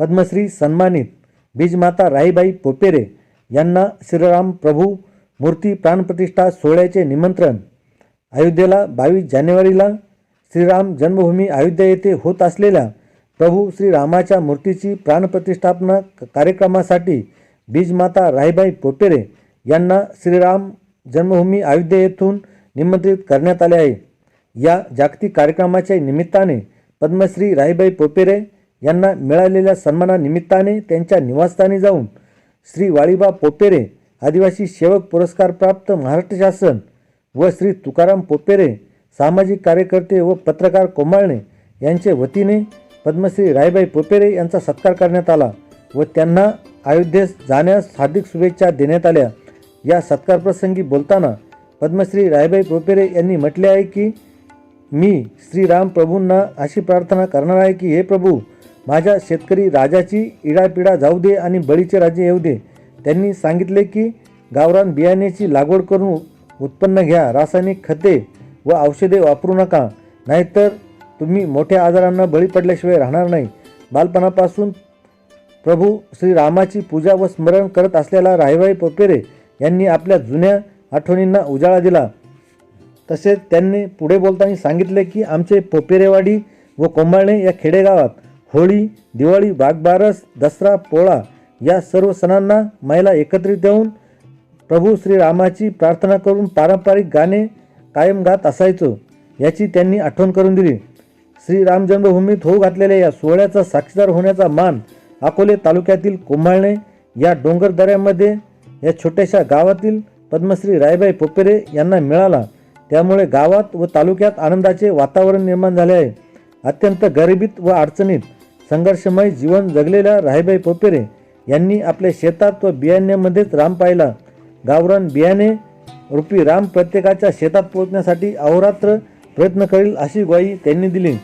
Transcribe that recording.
पद्मश्री सन्मानित बीजमाता राईबाई पोपेरे यांना श्रीराम प्रभू मूर्ती प्राणप्रतिष्ठा सोहळ्याचे निमंत्रण. अयोध्येला बावीस जानेवारीला श्रीराम जन्मभूमी अयोध्या येथे होत असलेल्या प्रभू श्रीरामाच्या मूर्तीची प्राणप्रतिष्ठापना कार्यक्रमासाठी बीजमाता राईबाई पोपेरे यांना श्रीराम जन्मभूमी अयोध्या येथून निमंत्रित करण्यात आले आहे. या जागतिक कार्यक्रमाच्या निमित्ताने पद्मश्री राईबाई पोपेरे यांना मिळालेल्या सन्मानानिमित्ताने त्यांच्या निवासस्थानी जाऊन श्री वाळीबा पोपेरे आदिवासी सेवक पुरस्कार प्राप्त महाराष्ट्र शासन व श्री तुकाराम पोपेरे सामाजिक कार्यकर्ते व पत्रकार कोंबाळणे यांचे वतीने पद्मश्री रायबाई पोपेरे यांचा सत्कार करण्यात आला व त्यांना अयोध्येस जाण्यास हार्दिक शुभेच्छा देण्यात आल्या. या सत्कारप्रसंगी बोलताना पद्मश्री रायबाई पोपेरे यांनी म्हटले आहे की मी श्रीराम प्रभूंना अशी प्रार्थना करणार आहे की हे प्रभू माझ्या शेतकरी राजाची इडापिडा जाऊ दे आणि बळीचे राजे येऊ दे. त्यांनी सांगितले की गावरान बियाण्याची लागवड करून उत्पन्न घ्या रासायनिक खते व औषधे वापरू नका. नाहीतर तुम्ही मोठ्या आजारांना बळी पडल्याशिवाय राहणार नाही. बालपणापासून प्रभू श्रीरामाची पूजा व स्मरण करत असलेला रायबाई पोपेरे यांनी आपल्या जुन्या आठवणींना उजाळा दिला. तसेच त्यांनी पुढे बोलताना सांगितले की आमचे पोपेरेवाडी व कोंबाळणे या खेडेगावात होळी दिवाळी बागबारस दसरा पोळा या सर्व सणांना महिला एकत्रित येऊन प्रभू श्रीरामाची प्रार्थना करून पारंपरिक गाणे कायम गात असायचो याची त्यांनी आठवण करून दिली. श्रीराम जन्मभूमीत होऊ घातलेल्या या सोहळ्याचा साक्षीदार होण्याचा मान अकोले तालुक्यातील कोंभाळणे या डोंगर दऱ्यामध्ये या छोट्याशा गावातील पद्मश्री रायबाई पोपेरे यांना मिळाला. त्यामुळे गावात व तालुक्यात आनंदाचे वातावरण निर्माण झाले आहे. अत्यंत गरिबीत व अडचणीत संघर्षमय जीवन जगलेल्या राहीबाई पोपेरे यांनी आपल्या शेतात व बियाण्यामध्येच राम पाहिला. गावरान बियाणे रूपी राम प्रत्येकाच्या शेतात पोचण्यासाठी अहोरात्र प्रयत्न करील अशी ग्वाही त्यांनी दिली.